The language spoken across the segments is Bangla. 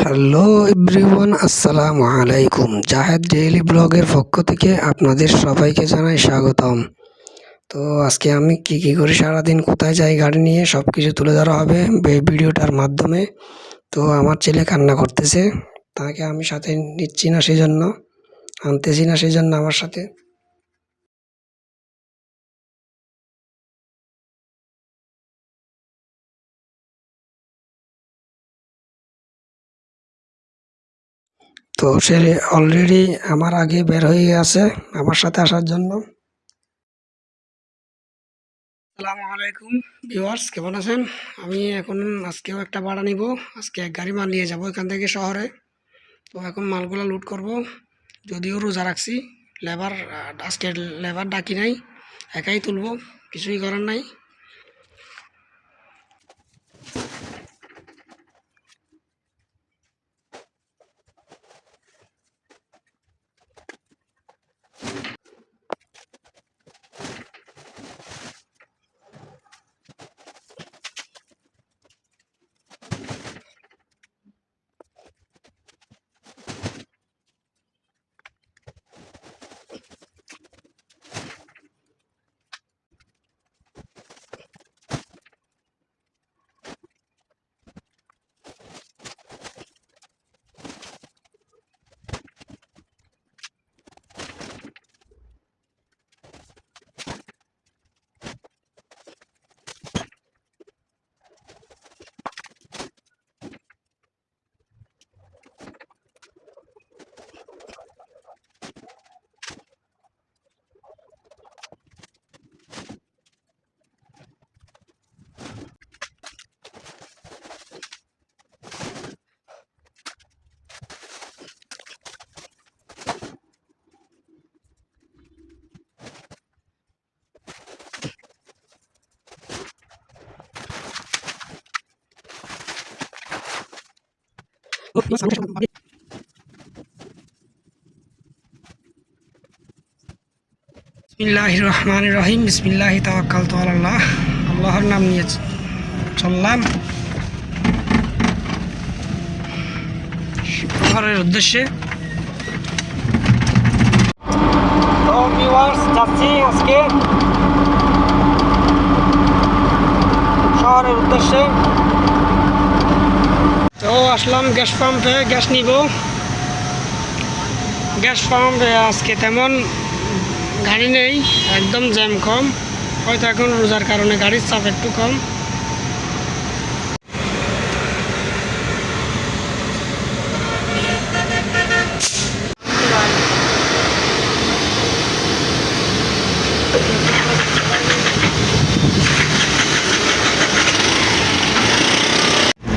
হ্যালো এভরিওয়ান, আসসালামু আলাইকুম। জাহেদ ডেইলি ব্লগের পক্ষ থেকে আপনাদের সবাইকে জানাই স্বাগতম। তো আজকে আমি কি কি করি? সারাদিন কোথায় যাই, গাড়ি নিয়ে সব কিছু তুলে ধরা হবে এই ভিডিওটার মাধ্যমে। তো আমার ছেলে কান্না করতেছে, তাকে আমি সাথে নিচ্ছি না সেই জন্য আনতেছি না সেজন্য আমার সাথে। তো সে অলরেডি আমার আগে বের হয়ে গেছে আমার সাথে আসার জন্য। আসসালামু আলাইকুম ভিউয়ার্স কেমন আছেন? আমি এখন আজকেও একটা ভাড়া নিব। আজকে এক গাড়ি মাল নিয়ে যাব এখান থেকে শহরে। তো এখন মালগুলো লুট করব। যদিও রোজা রাখছি লেবার আজকে লেবার ডাকি নাই, একাই তুলব, কিছুই করার নাই। বিসমিল্লাহ রহমান রহিম বিসমিল্লাহ তাওয়াক্কাল তো আল্লাহ আল্লাহর নাম নিয়ে চললাম শহরের উদ্দেশ্যে তো ভিউয়ার্স যাচ্ছি আজকে শহরের উদ্দেশ্যে তো আসলাম গ্যাস পাম্পে, গ্যাস নিব। গ্যাস পাম্পে আজকে তেমন গাড়ি নেই, একদম জ্যাম কম। হয়তো এখন রোজার কারণে গাড়ির চাপ একটু কম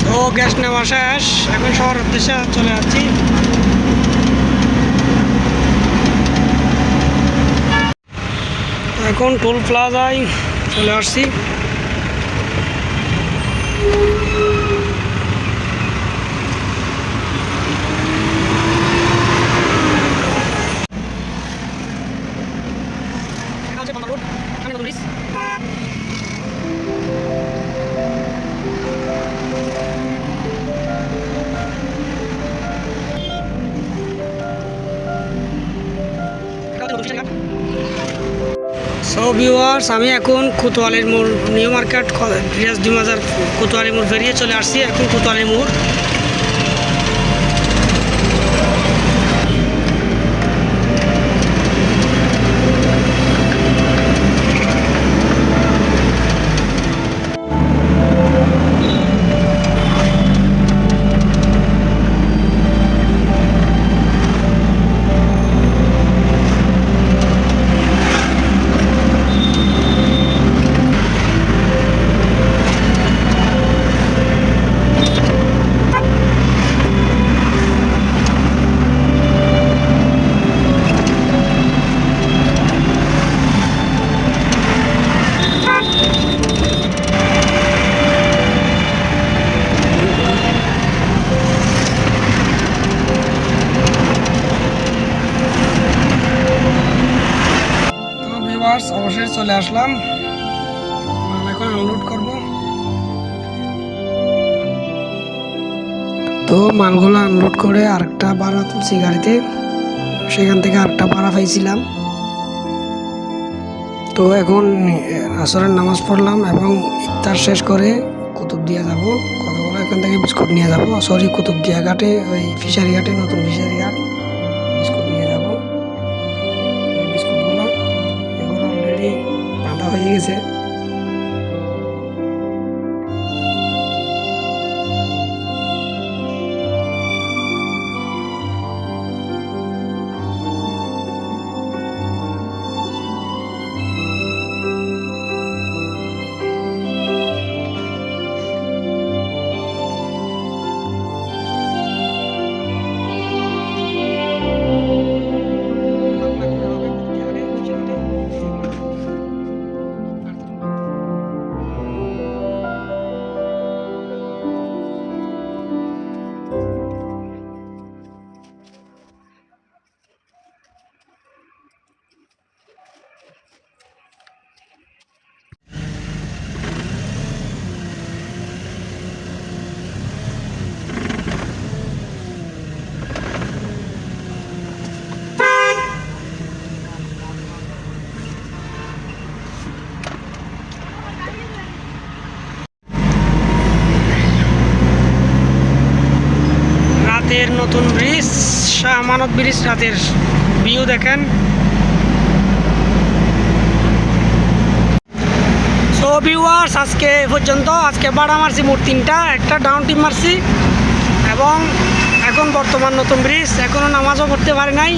তো গ্যাস নেওয়া শেষ। এখন শহর উদ্দেশ্যে চলে যাচ্ছি। এখন টোল প্লাজায় চলে আসছি। সো ভিউয়ার্স আমি এখন কোতোয়ালির মোড় নিউ মার্কেট ফিরাজ দুই হাজার কোতোয়ালি মোড় বেরিয়ে চলে আসছি, এখন কোতোয়ালি মোড়। ভিউয়ার্স অবশ্যই চলে আসলাম। এখন আনলোড করব। তো মালগুলো আনলোড করে আরেকটা ভাড়া তুলছি গাড়িতে। সেখান থেকে আরেকটা ভাড়া পাইছিলাম। তো এখন আসরের নামাজ পড়লাম এবং ইফতার শেষ করে কুতুব কুতুবদিয়া যাব। কতগুলো এখান থেকে বিস্কুট নিয়ে যাব। সরি কুতুবদিয়া ঘাটে, ওই ফিশারি ঘাটে, নতুন ফিশারি ঘাট। Is it. নতুন ব্রিজ, শাহ আমানত ব্রিজ রাতের ভিউ দেখেন। সো ভিউয়ার্স আজকে এ পর্যন্ত, আজকে বাড়া মারছি মোট তিনটা, একটা ডাউন টিম মারছি, এবং এখন বর্তমান নতুন ব্রিজ এখনও নামাজও পড়তে পারে নাই।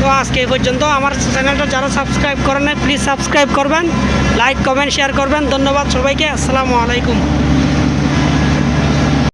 তো আজকে এই পর্যন্ত, আমার চ্যানেলটা যারা সাবস্ক্রাইব করেন নাই প্লিজ সাবস্ক্রাইব করবেন লাইক কমেন্ট শেয়ার করবেন। ধন্যবাদ সবাইকে, আসসালামু আলাইকুম।